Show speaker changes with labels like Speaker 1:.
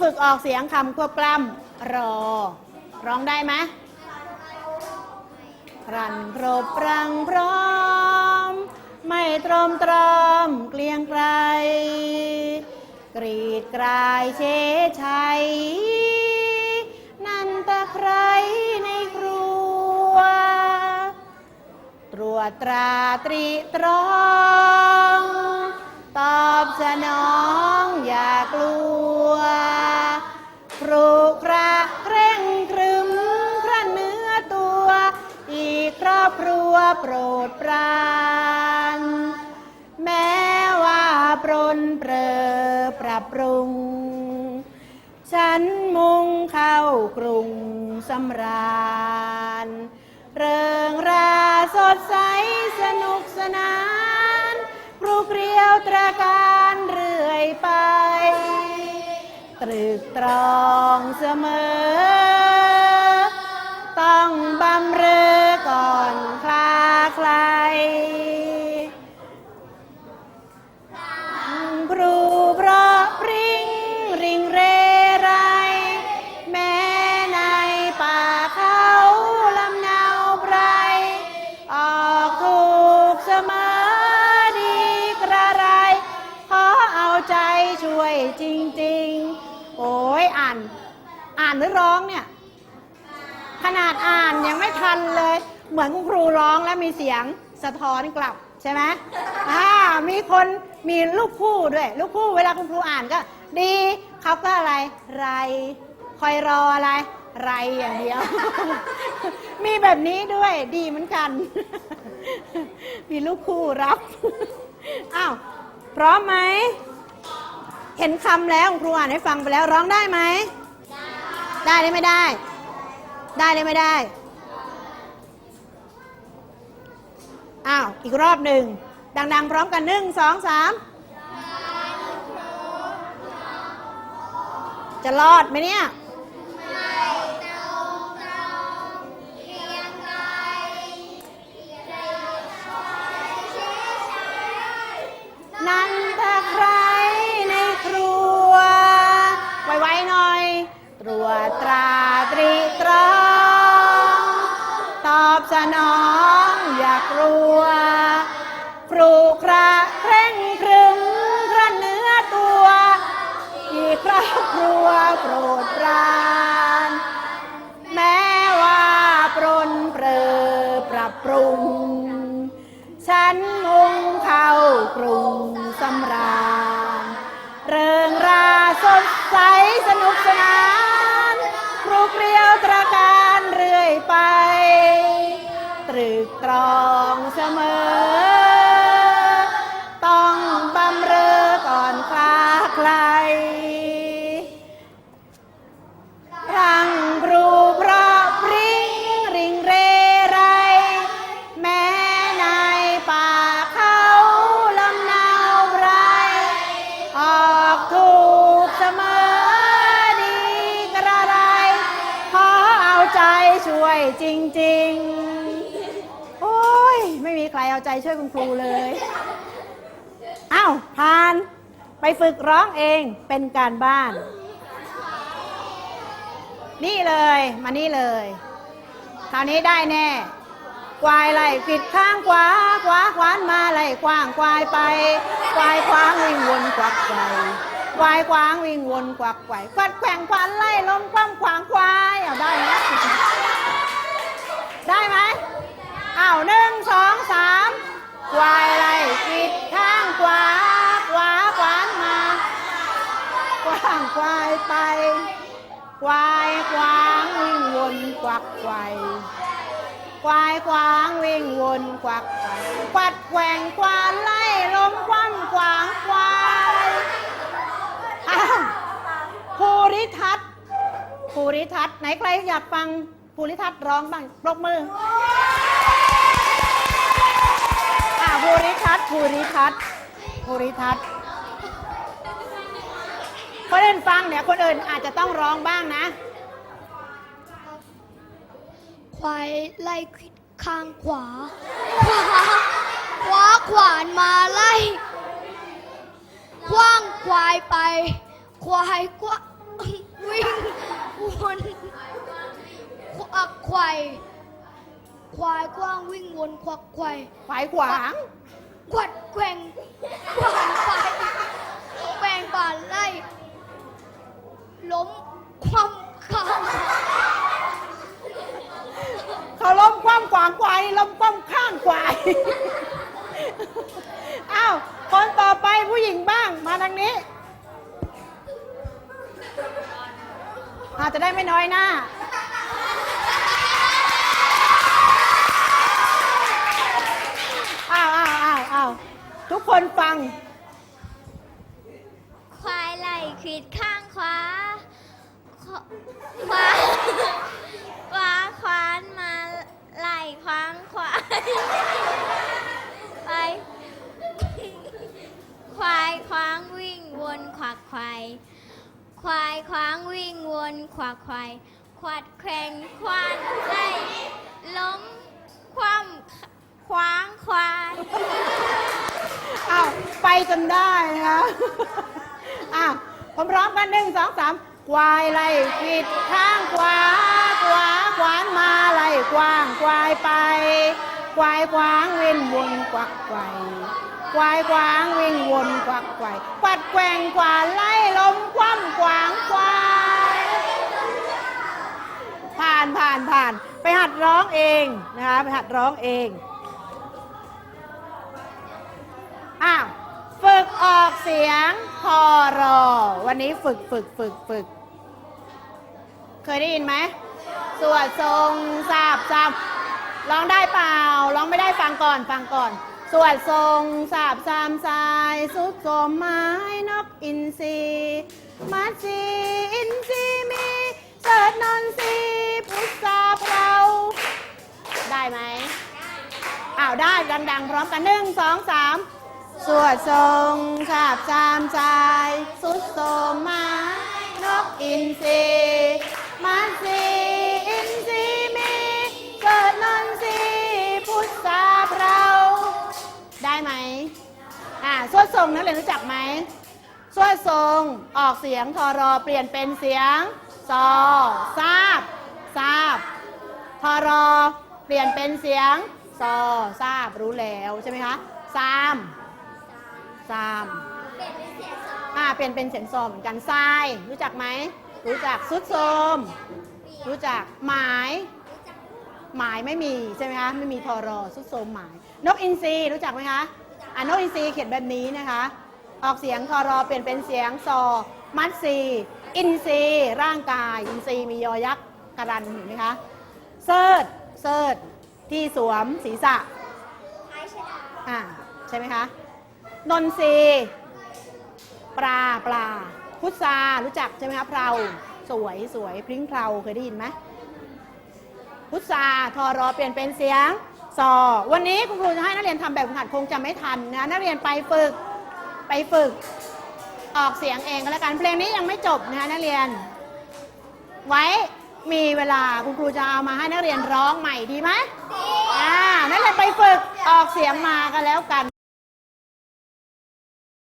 Speaker 1: ฝึกออกเสียงคำควบกล้ำรอ ร้องได้ไหมรันครบรังพร้อม ไม่ตรมตรอมเกลียงไกรกรีดกรายเชชัย นันตะไครในครัว ตรวจตราตรีตรอง ตอบสนองอย่ากลัว โปรดปรานแม้ว่าปรนเปรอปรับปรุง ฉันมุ่งเข้ากรุงสำราญ เริงราสดใสสนุกสนานครูเกลียวตราการเรื่อยไป ตรึกตรองเสมอ ต้องบำเรานหรือร้องเนี่ย ขนาดอ่านยังไม่ทันเลย เหมือนคุณครูร้องแล้วมีเสียงสะท้อนกลับใช่ไหมอ่ามีคนมีลูกคู่ด้วย ลูกคู่เวลาคุณครูอ่านก็ ดีเขาก็อะไรไร คอยรออะไรไรอย่างเดียว มีแบบนี้ด้วยดีเหมือนกัน มีลูกคู่รับ อ้าวพร้อมไหม เห็นคำแล้วคุณครูอ่านให้ฟังไปแล้วร้องได้ไหม ได้ได้ไม่ได้ ได้เลยไม่ได้ อ้าว อีกรอบหนึ่ง ดัง ๆ พร้อมกันหนึ่งสองสามจะรอดไหมเนี่ย สสนุกสนานครูเกลียวตราการเรื่อยไป ตรึกตรองเสมอ ช่วยจริง ๆ โอ้ย ไม่มีใครเอาใจช่วยคุณครูเลยอ้าวพาน ไปฝึกร้องเองเป็นการบ้าน นี่เลยมานี่เลย คราวนี้ได้แน่ควายไหลผิดข้างขวาขวาขวานมาไหล่กว้างควายไป ควายควางวิ่งวนกวักไกวควายควางวิ่งวนกวักไกวฟัดแขว่งควานไล่ลมคว่ำขวางควายเอาได้ไหม ได้ไหมอ้าวหนึ่งสองสามควายไล่ผิดข้างขวาขวาขวานมากว้างควายไปควายควางวิ่งวนกวักไกวควายควางวิ่งวนกวักไกวกวัดแกว่งควานไล่ลมคว่ำขวางควายภูริทัศน์ภูริทัศน์ไหนใครอยากฟัง ภูริทัศน์ร้องบ้างปรบมืออ่าภูริทัศน์ภูริทัศน์ภูริทัศน์คนอื่นฟังเนี่ยคนอื่นอาจจะต้องร้องบ้างนะ
Speaker 2: ควายไล่คิดข้างขวา ขวาขวาขวานมาไล่คว้างควายไป ควายกว้าวิ่งวน ควักไขว่ควายกว้างวิ่งวนควักไขว่
Speaker 1: ฝ่ายขวาง
Speaker 2: กวัดแกว่งกวานไปแกว่งป่านไล่ ล้มความคำ
Speaker 1: เขาล้มคว่ำขวางควายล้มคว่ำข้างควาย อ้าว คนต่อไปผู้หญิงบ้างมาทางนี้อาจจะได้ไม่น้อยหน้า อ้าวอ้าวอ้าวอ้าว ทุกคนฟัง
Speaker 3: ควายไหล่ควิดข้างขวาขวาขวาขวาขวานมาไหล่ขวางขวายไปควายขวางวิ่งวนขวักควายควายขวางวิ่งวนขวักควายขวัดแขวงควานไล่ล้มคว่ำขวางควายา
Speaker 1: วไปจนได้นะคะอ้าวพร้อมๆกันหนึ่งสองสามควายไล่ขิดข้างขวา ขวาขวานมาไล่กว้างควายไป ควายขวางเว้นวนกวักไกวควายขวางวิ่งวนกวักไกวปัดแกว่งขวาไล่ลมคว่ำขวางควายผ่านผ่านผ่านไปหัดร้องเองนะคะไปหัดร้องเอง ออกเสียงพอรอ วันนี้ฝึกฝึกฝึกฝึก เคยได้ยินไหม สวดทรงสาบสามร้องได้เปล่า ร้องไม่ได้ฟังก่อนฟังก่อน สวดทรงสาบสามสาย สุดโสมไม้นกอินทรีมัดสีอินทรีมีเสิร์ชนนทรีพุทธาเราได้ไหมอ้าวได้ดัง ๆ พร้อมกันหนึ่งสองสาม สวดทรงชาบจามใจสุดโสมมานกอินทรีมาสีอินทรีมีเกิดนนทรีพุทธาเราได้ไหมอ่าสวดทรงนักเรียนรู้จักไหมสวดทรงออกเสียงทอรอเปลี่ยนเป็นเสียงซอทราบทราบทอรอเปลี่ยนเป็นเสียงซอทราบรู้แล้วใช่ไหมคะซาม ซามอ่าเปลี่ยนเป็นเสียงซอเหมือนกันทราย รู้จักไหม รู้จักสุดโทรมรู้จักหมาย หมายไม่มีใช่ไหมคะไม่มีทอรอสุดโทรมหมาย นกอินทรีรู้จักไหมคะอ่านกอินทรีเขียนแบบนี้นะคะ ออกเสียงทอรอเปลี่ยนเป็นเสียงซอมัดซีอินทรีร่างกาย อินทรีมียอยักษ์การันเห็นไหมคะเซิร์ชเซิร์ชที่สวมศีรษะอ่าใช่ไหมคะ นนทรีปลาปลา พุทรารู้จักใช่ไหมคะเพราสวยสวยพริ้งเพราเคยได้ยินไหมพุทราทอรอเปลี่ยนเป็นเสียงซอวันนี้คุณครูจะให้นักเรียนทำแบบฝึกหัดคงจะไม่ทันนะนักเรียนไปฝึกไปฝึกออกเสียงเองก็แล้วกันเพลงนี้ยังไม่จบนะคะนักเรียน ไว้มีเวลาคุณครูจะเอามาให้นักเรียนร้องใหม่ดีไหมดีอ่านักเรียนไปฝึกออกเสียงมากันแล้วกัน